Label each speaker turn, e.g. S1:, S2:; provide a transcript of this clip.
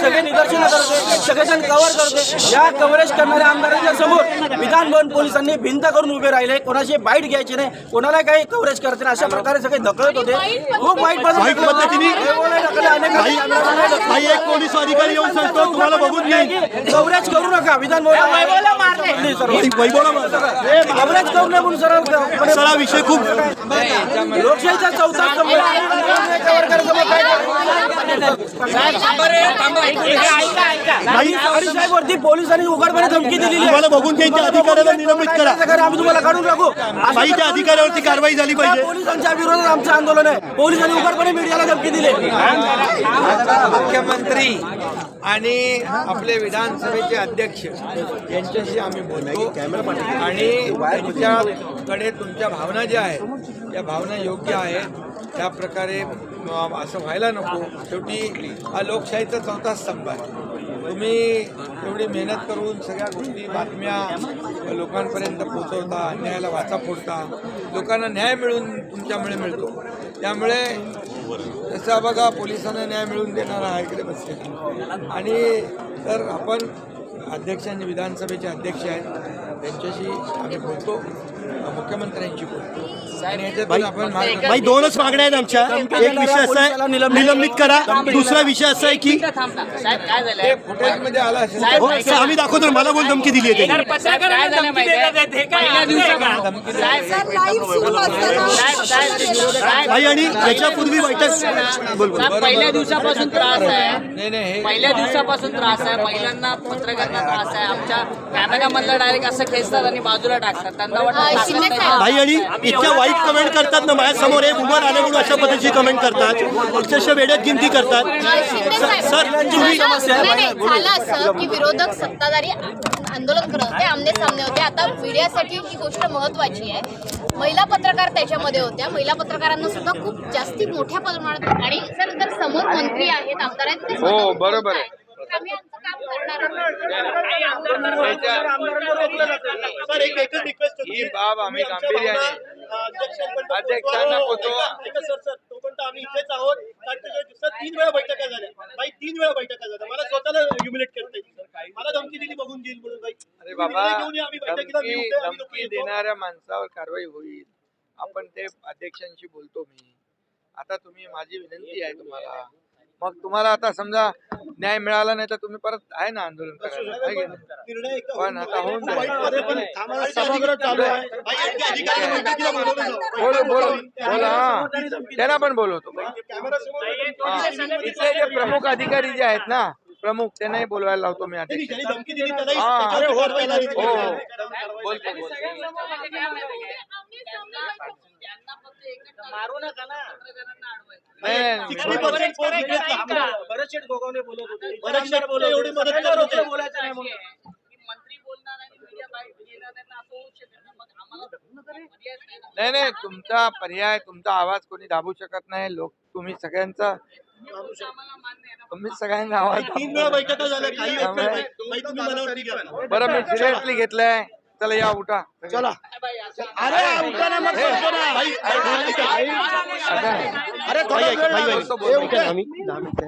S1: करते सगळेजण कव्हर करते या कव्हरेज करणाऱ्या आमदारांच्या समोर विधान भवन पोलिसांनी भिंत करून उभे राहिले कोणाशी बाईट घ्यायची नाही कोणाला काही कव्हरेज करायचे नाही अशा प्रकारे सगळे ढकलत होते खूप वाईट
S2: पोलीस अधिकारी येऊन सांगतो तुम्हाला बघून नाही
S1: कव्हरेज करू नका विधान भवन
S2: वैभवला मारलं.
S1: कव्हरेज करू नये म्हणून सरळ
S2: सर हा विषय खूप
S1: लोकशाहीचा चौथा स्तंभ आहे. एका वर्गासमोर काय
S2: नाही
S1: आणि साहेब वरती पोलिसांनी उघडपणे धमकी आहे.
S2: तुम्हाला बघून त्यांच्या अधिकाऱ्याला निलंबित करा.
S1: आम्ही तुम्हाला काढून टाकू.
S2: अधिकाऱ्यावरती कारवाई झाली पाहिजे.
S1: पोलिसांच्या विरोधात आमचं आंदोलन आहे. पोलिसांनी उघडपणे मीडियाला धमकी दिली
S3: मुख्यमंत्री आणि आपले विधानसभेचे अध्यक्ष यांच्याशी आम्ही बोलतो. आणि त्यांच्याकडे तुमच्या भावना ज्या आहेत त्या भावना योग्य आहेत. त्या प्रकारे असं व्हायला नको. शेवटी हा लोकशाहीचा चौथा स्तंभ आहे. तुम्ही एवढी मेहनत करून सगळ्या गोष्टी बातम्या लोकांपर्यंत पोचवता अन्यायाला वाचा फोडता लोकांना न्याय मिळून तुमच्यामुळे मिळतो. त्यामुळे जसं बघा पोलिसांना न्याय मिळवून देणारा हा इकडे बसले आणि तर आपण अध्यक्ष आणि विधानसभेचे अध्यक्ष आहेत त्यांच्याशी आम्ही बोलतो. मार्ग
S2: भाई दोनच मागण्या आहेत आमच्या एक विषय असा आहे निलंबित करा दुसरा विषय असा आहे की हो, आम्ही दाखवतो मला कोण धमकी दिली आहे. भाई आणि याच्यापूर्वी बैठक
S4: पहिल्या दिवसापासून त्रास आहे
S3: नाही नाही हे
S4: पहिल्या दिवसापासून त्रास आहे महिलांना पत्रकारांना त्रास आहे आमच्या कॅमेरा मधला डायरेक्ट असं खेचतात आणि बाजूला टाकतात त्यांना वाटतं
S2: भाई आणि इतक्या वाईट कमेंट करतात ना माझ्यासमोर एक उमर आले म्हणून अशा पद्धतीची कमेंट करतात अक्षरशः वेड्यात गिनती करतात सर तुम्ही
S5: नाही, नाही, झालं असं की विरोधक सत्ताधारी आंदोलन करत होते आमने सामने होते आता मीडियासाठी ही गोष्ट महत्वाची आहे महिला पत्रकार त्याच्यामध्ये होत्या महिला पत्रकारांना सुद्धा खूप जास्ती मोठ्या प्रमाणात आणि सर जर समोर मंत्री आहेत आमदार आहेत ते
S3: हो, बरोबर आहे.
S5: आम्ही आमचं काम करणार आहोत.
S2: सर एक एकच
S3: ही बाब आम्ही गांभीर्याने अध्यक्षांना पोचवा.
S2: सर सर तोपर्यंत आम्ही इथेच आहोत. कारण त्याच्या दिवसात तीन वेळा बैठका झाल्या. बाई तीन वेळा बैठका झाल्या. मला स्वतःला ह्युमिलेट करता मला धमकी दिली बघून घेईल म्हणून. बाई
S3: अरे बाबा धमकी धमकी. देणाऱ्या माणसावर कारवाई होईल. आपण ते अध्यक्षांशी बोलतो मी. आता तुम्ही माझी विनंती आहे तुम्हाला. मग तुम्हाला आता समजा न्याय मिळाला नाही तर तुम्ही परत आहे ना आंदोलन करायला. आहे की नाही?
S2: निर्णय एकदा
S3: पण आता होऊन जाईल.
S2: सभागृह चालू आहे.
S3: बोलो बोलो. बोला हा. त्यांना पण बोलवतो. हा. इथले जे प्रमुख अधिकारी जे आहेत ना प्रमुख त्यांनाही बोलवायला लावतो मी
S2: त्यांनी
S3: अध्यक्ष.
S2: ज्यांनी धमकी दिली त्यालाही
S3: हा. हो. बोलतो
S4: मारू नका ना.
S3: नाही, नाही, नाही.
S2: 60% पोस्ट इकडेच थांबला.
S1: बरेचसे गोगावले बोलत होते
S2: बरेचसे एवढी मदत करत होते.
S1: बोलायचं नाही म्हणून
S4: की मंत्री बोलणार आणि मीडिया बाहेर येणार नाही असं होऊ शकत नाही. मग आम्हाला पर्यायच नाही ना.
S3: नाही नाही तुमचा पर्याय तुमचा आवाज कोणी दाबू शकत नाही लोक तुम्ही सगळ्यांचा तुम्ही सगळ्यांचा आवाज
S2: तीन वेळा. बैठका झाल्या काही.
S3: बरं मी सिरियसली घेतलंय चला या उठा
S2: चला
S1: अरे उठाना ना. अरे थोडा वेळ हे.
S2: आम्ही दहा मिनिटं